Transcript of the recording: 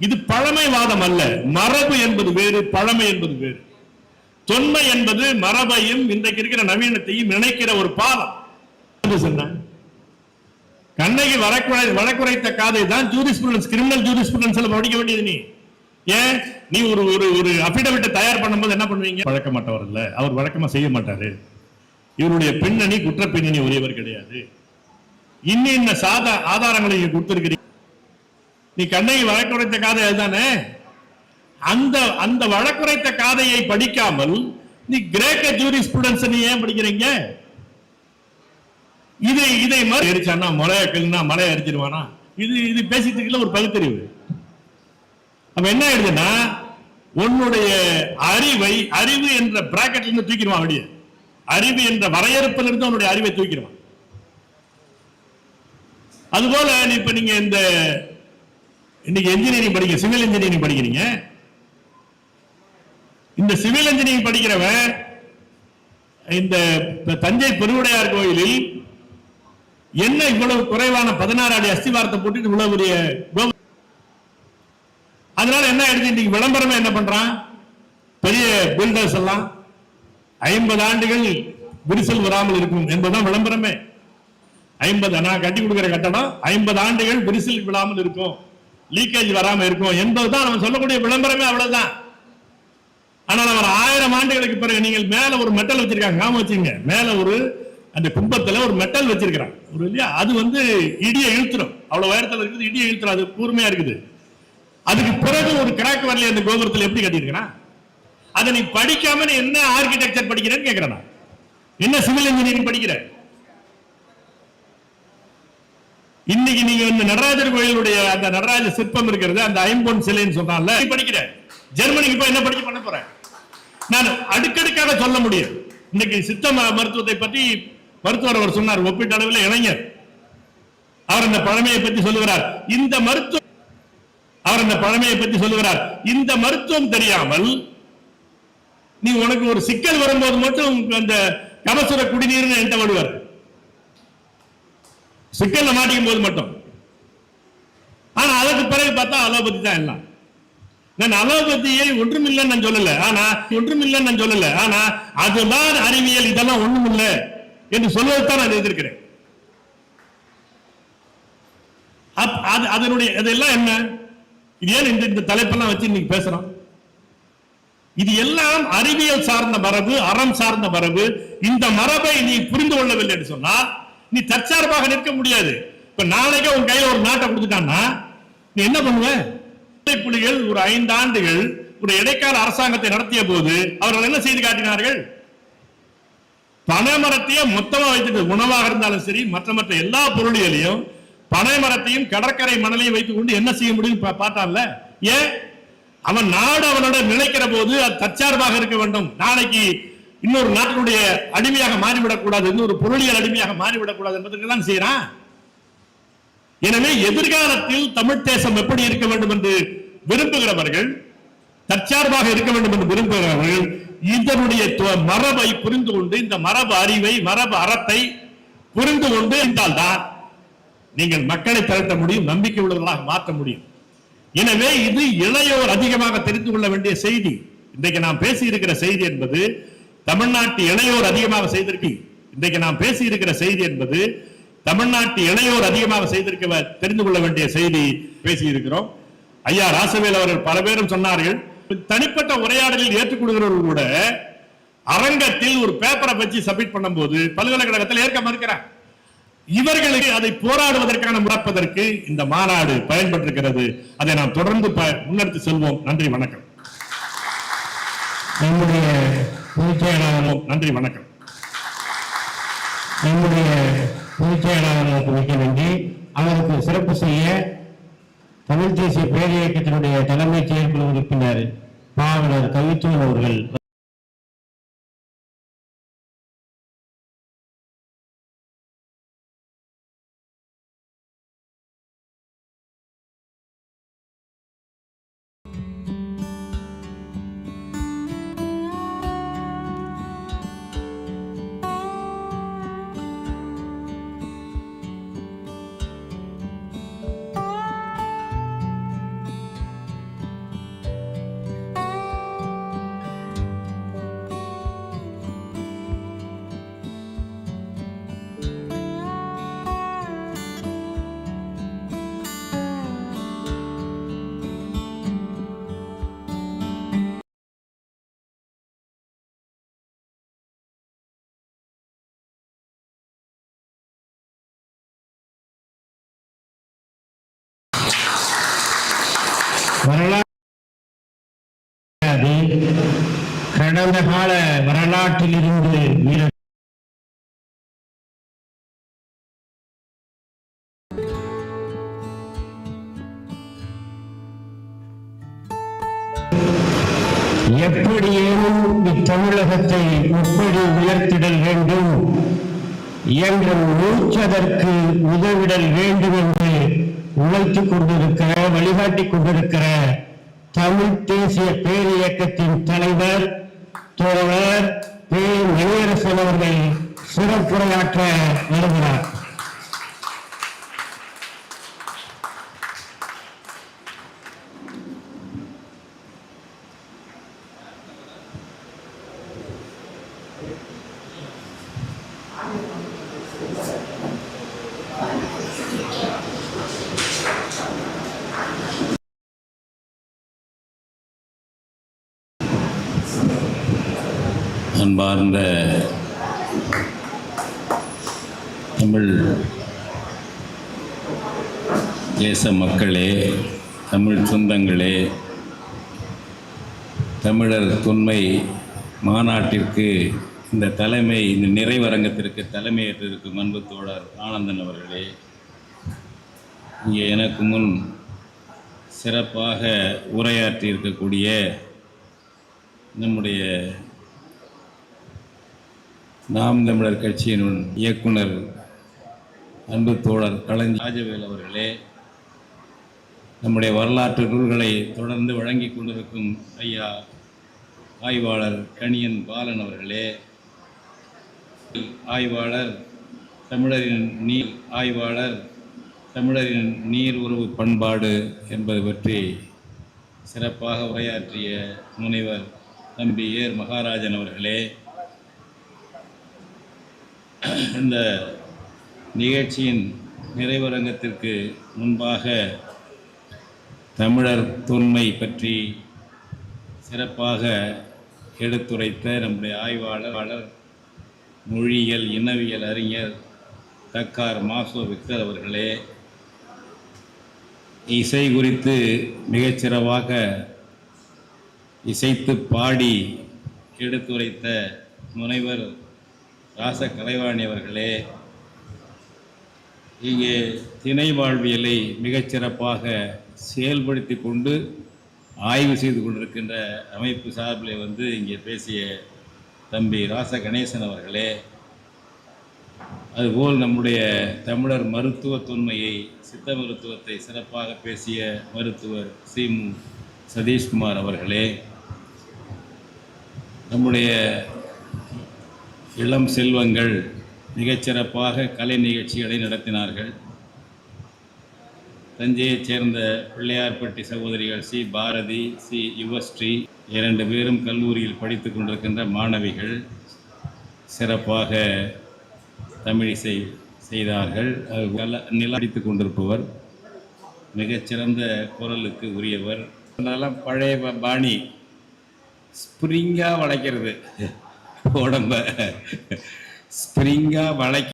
இது பழமைவாதம் அல்ல. மரபு என்பது வேறு பழமை என்பது வேறு. தொன்மை என்பது மரபையும் இன்றைக்கு இருக்கிற நவீனத்தையும் நினைக்கிற ஒரு பாலம் சொன்ன கண்ணகி வழக்குறை வழக்குரைத்த காதை தான் ஜூரிஸ்பிரன்ஸ் கிரிமினல் ஜூரிஸ்பிரன்ஸ்ல படிக்க வேண்டியது நீ. ஏன்? நீ ஒரு ஒரு ஒரு அபிடவிட்டை தயார் பண்ணும்போது என்ன பண்ணுவீங்க? வழக்கமாட்டவர் இல்ல. அவர் வழக்கமா செய்ய மாட்டாரு. இவருடைய பின்னணி குற்ற பின்னணி உரியவர் கிடையாது. இன்னும் இன்ன சாதா ஆதாரங்களை கொடுத்திருக்கிறீங்க. நீ கண்ணகி வழக்குரைத்த காதை அதுதானே? அந்த அந்த வழக்குரைத்த காதையை படிக்காமல் நீ கிரேக்க ஜூரி ஸ்டூடெண்ட்ஸ் நீ ஏன் படிக்கிறீங்க? இதை இதை மாதிரி அடிச்சானா மலைய கல்னா மலையை அடிச்சிருவானா இது இது பேசிட்டு ஒரு பகுத்தறிவு. அப்ப என்ன ஆயிடுதுன்னா உன்னுடைய அறிவை அறிவு என்ற பிராக்கெட்ல இருந்து தூக்கிடுவான் அப்படியே. அறிவு என்ற வரையறுப்பில் இருந்து உன்னுடைய அறிவை தூக்கிடுவான். அதுபோல நீ இப்ப நீங்க இந்த இன்னைக்கு இன்ஜினியரிங் படிக்க சிவில் இன்ஜினியரிங் படிக்கிறீங்க? இந்த சிவில் இன்ஜினியரிங் படிக்கிறவன் இந்த தஞ்சை பெருவுடையார் கோயிலில் என்ன இவ்வளவு குறைவான பதினாறு அடி அஸ்திவாரத்தை போட்டு இவ்வளவு பெரிய அதனால என்ன ஆயிடுச்சு? இன்னைக்கு விளம்பரமே என்ன பண்றான்? பெரிய பில்டர்ஸ் எல்லாம் ஐம்பது ஆண்டுகள் விரிசல் வராமல் இருக்கும் என்பதுதான் விளம்பரமே. ஐம்பது நான் கட்டி கொடுக்கிற கட்டடம் ஐம்பது ஆண்டுகள் விரிசல் விழாமல் இருக்கும். லீக்கேஜ் வராம இருக்கும். என்பதுதான் நம்ம சொல்லக்கூடிய விளம்பரமே அவ்வளவுதான். ஆனால் அவர் ஆயிரம் ஆண்டுகளுக்கு பிறகு நீங்கள் மேல ஒரு மெட்டல் வச்சிருக்காங்க. ஞாபகம் வச்சுங்க. மேல ஒரு அந்த கும்பத்துல ஒரு மெட்டல் வச்சிருக்கிறான். ஒரு இல்லையா? அது வந்து இடியை இழுத்துரும். அவ்வளவு உயரத்துல இருக்குது இடியை இழுத்துரும். அது கூர்மையா இருக்குது. அதுக்கு பிறகு ஒரு கிராக் வரல அந்த கோபுரத்தில் எப்படி கட்டியிருக்கிறான்? அதை நீ படிக்காம நீ என்ன ஆர்கிடெக்சர் படிக்கிறேன்னு கேட்கிறேன் நான். என்ன சிவில் இன்ஜினியரிங் படிக்கிற? இன்னைக்கு நீங்க இந்த நடராஜர் கோயிலுடைய அந்த நடராஜ சிற்பம் இருக்கிறது அந்த ஐம்பொன் சிலைன்னு சொன்னால நீ படிக்கிற. ஜெர்மனிக்கு போய் என்ன படிக்க பண்ண போறேன் நான் அடுக்கடுக்காக சொல்ல முடியும். இன்னைக்கு சித்த மருத்துவத்தை பற்றி மருத்துவர் அவர் சொன்னார் ஒப்பீட்டளவில் இளைஞர். அவர் அந்த பழமையை பற்றி சொல்லுகிறார். இந்த மருத்துவ அவர் அந்த பழமையை பற்றி சொல்லுகிறார். இந்த மருத்துவம் தெரியாமல் நீ உனக்கு ஒரு சிக்கல் வரும்போது மட்டும் அந்த கபசுர குடிநீர்னு என்கிட்ட வருவார். சிக்கல்ல மாட்டிக்கும் போது மட்டும். ஆனா அதற்கு பிறகு பார்த்தா அலோபதி தான் எல்லாம். நான் அலோபதியை ஒன்றுமில்லைன்னு நான் சொல்லல. ஆனா ஒன்றுமில்லைன்னு நான் சொல்லல. ஆனா அதுதான் அறிவியல் இதெல்லாம் ஒண்ணுமில்ல என்று சொல்வதைத்தான் நான் எதிர்க்கிறேன் அப்- அது அதனுடைய அதெல்லாம் என்ன? இது ஏன் இந்த இந்த தலைப்பெல்லாம் வச்சு இன்னைக்கு பேசுறோம்? இது எல்லாம் அறிவியல் சார்ந்த மரபு அறம் சார்ந்த மரபு. இந்த மரபை நீ புரிந்து கொள்ளவில்லை என்று சொன்னால் நீ தற்சார்பாக நிற்க முடியாது. இப்ப நாளைக்கே உன் கையில ஒரு நாட்டை கொடுத்துட்டான்னா நீ என்ன பண்ணுவ? புலிகள் ஒரு ஐந்து ஆண்டுகள் ஒரு இடைக்கால அரசாங்கத்தை நடத்திய போது அவர்கள் என்ன செய்து காட்டினார்கள்? பனைமரத்தையே மொத்தமா வைத்துட்டு உணவாக இருந்தாலும் சரி மற்ற மற்ற எல்லா பொருளியலையும் பனைமரத்தையும் கடற்கரை மணலையும் வைத்துக் கொண்டு என்ன செய்ய முடியும் பார்த்தான்ல? ஏன்? அவன் நாடு அவனோட நினைக்கிற போது அது தற்சார்பாக இருக்க வேண்டும். நாளைக்கு இன்னொரு நாட்டினுடைய அடிமையாக மாறிவிடக் கூடாது இன்னொரு பொருளியல் அடிமையாக மாறிவிடக் கூடாது என்பதற்கு தான் செய்யறான். எனவே எதிர்காலத்தில் தமிழ் தேசம் எப்படி இருக்க வேண்டும் என்று விரும்புகிறவர்கள் தற்சார்பாக இருக்க வேண்டும் என்று விரும்புகிறவர்கள் இதனுடைய துவ- மரபை புரிந்து கொண்டு இந்த மரபு அறிவை மரபு அறத்தை புரிந்து கொண்டு இருந்தால்தான் நீங்கள் மக்களை திரட்ட முடியும் நம்பிக்கை உள்ளவர்களாக மாற்ற முடியும். எனவே இது இளையோர் அதிகமாக தெரிந்து கொள்ள வேண்டிய செய்தி. இன்றைக்கு நாம் பேசி இருக்கிற செய்தி என்பது தமிழ்நாட்டு இளையோர் அதிகமாக செய்திருக்கு இன்றைக்கு நாம் பேசி இருக்கிற செய்தி என்பது தமிழ்நாட்டு இளையோர் அதிகமாக செய்திருக்க தெரிந்து கொள்ள வேண்டிய செய்தி பேசி இருக்கிறோம் ஐயா ராசவேல் அவர்கள் பல பேரும் சொன்னார்கள் தனிப்பட்ட உரையாடலில் ஏற்றுக்கொள்கிறவர்கள் கூட அரங்கத்தில் ஒரு பேப்பரை வச்சு சப்மிட் பண்ணும்போது பல்கலைக்கழகத்தில் ஏற்க மறுக்கிறார். இவர்களுக்கு அதை போராடுவதற்கான முறப்பதற்கு இந்த மாநாடு பயன்பட்டிருக்கிறது. அதை நாம் தொடர்ந்து ப- முன்னெடுத்து செல்வோம். நன்றி வணக்கம். நம்முடைய பொதுச் செயலாளர் நன்றி வணக்கம். நம்முடைய பொதுச் செயலாளருக்கு மிக்க நன்றி. அவருக்கு சிறப்பு செய்ய தமிழ் தேசிய பேரியக்கத்தினுடைய இயக்கத்தினுடைய செயற்குழு உறுப்பினர் பாவலர் கவித்துவன் அவர்கள் வரலாறு கடந்த கால வரலாற்றிலிருந்து வீர எப்படியேனும் இத்தமிழகத்தை எப்படி உயர்த்திடல் வேண்டும் என்ற மூச்சதற்கு உதவிடல் வேண்டும் என்று உழைத்துக் கொண்டிருக்கிற வழிகாட்டி கொண்டிருக்கிற தமிழ் தேசிய பேரியக்கத்தின் தலைவர் தோழர் பே. மணியரசன் அவர்கள் சிறப்புரையாற்ற வருகிறார். அன்பார்ந்த தமிழ் தேச மக்களே தமிழ் சொந்தங்களே தமிழர் தொன்மை மாநாட்டிற்கு இந்த தலைமை இந்த நிறைவரங்கத்திற்கு தலைமையேற்றிருக்கும் அன்பு தோழர் ஆனந்தன் அவர்களே இங்கே எனக்கு முன் சிறப்பாக உரையாற்றி இருக்கக்கூடிய நம்முடைய நாம் தமிழர் கட்சியின் இயக்குனர் அன்பு தோழர் கலைஞர் ராஜவேல் அவர்களே நம்முடைய வரலாற்று நூல்களை தொடர்ந்து வழங்கி கொண்டிருக்கும் ஐயா ஆய்வாளர் கணியன் பாலன் அவர்களே ஆய்வாளர் தமிழரின் நீர் ஆய்வாளர் தமிழரின் நீர் உறவு பண்பாடு என்பது பற்றி சிறப்பாக உரையாற்றிய முனைவர் தம்பி ஏர் மகாராஜன் அவர்களே இந்த நிகழ்ச்சியின் நிறைவரங்கத்திற்கு முன்பாக தமிழர் தொன்மை பற்றி சிறப்பாக எடுத்துரைத்த நம்முடைய ஆய்வாளர் மொழியியல் இனவியல் அறிஞர் தக்கார் மாசோ விக்டர் அவர்களே இசை குறித்து மிகச்சிறவாக இசைத்து பாடி எடுத்துரைத்த முனைவர் ராச கலைவாணி அவர்களே இங்கே திணை வாழ்வியலை மிகச்சிறப்பாக செயல்படுத்தி கொண்டு ஆய்வு செய்து கொண்டிருக்கின்ற அமைப்பு சார்பில் வந்து இங்கே பேசிய தம்பி ராச கணேசன் அவர்களே அதுபோல் நம்முடைய தமிழர் மருத்துவ தொன்மையை சித்த மருத்துவத்தை சிறப்பாக பேசிய மருத்துவர் சிமு சதீஷ்குமார் அவர்களே நம்முடைய இளம் செல்வங்கள் மிகச்சிறப்பாக கலை நிகழ்ச்சிகளை நடத்தினார்கள். தஞ்சையைச் சேர்ந்த பிள்ளையார்பட்டி சகோதரிகள் சி. பாரதி சி. யுவஸ்ரீ இரண்டு பேரும் கல்லூரியில் படித்து கொண்டிருக்கின்ற மாணவிகள் சிறப்பாக தமிழிசை செய்தார்கள். அது நிலடித்து கொண்டிருப்பவர் மிகச்சிறந்த குரலுக்கு உரியவர். அதெல்லாம் பழைய ப- பாணி ஸ்ப்ரிங்காக வளைக்கிறது. உடம்ப ஸ்ப்ரிங்காக வளைக்க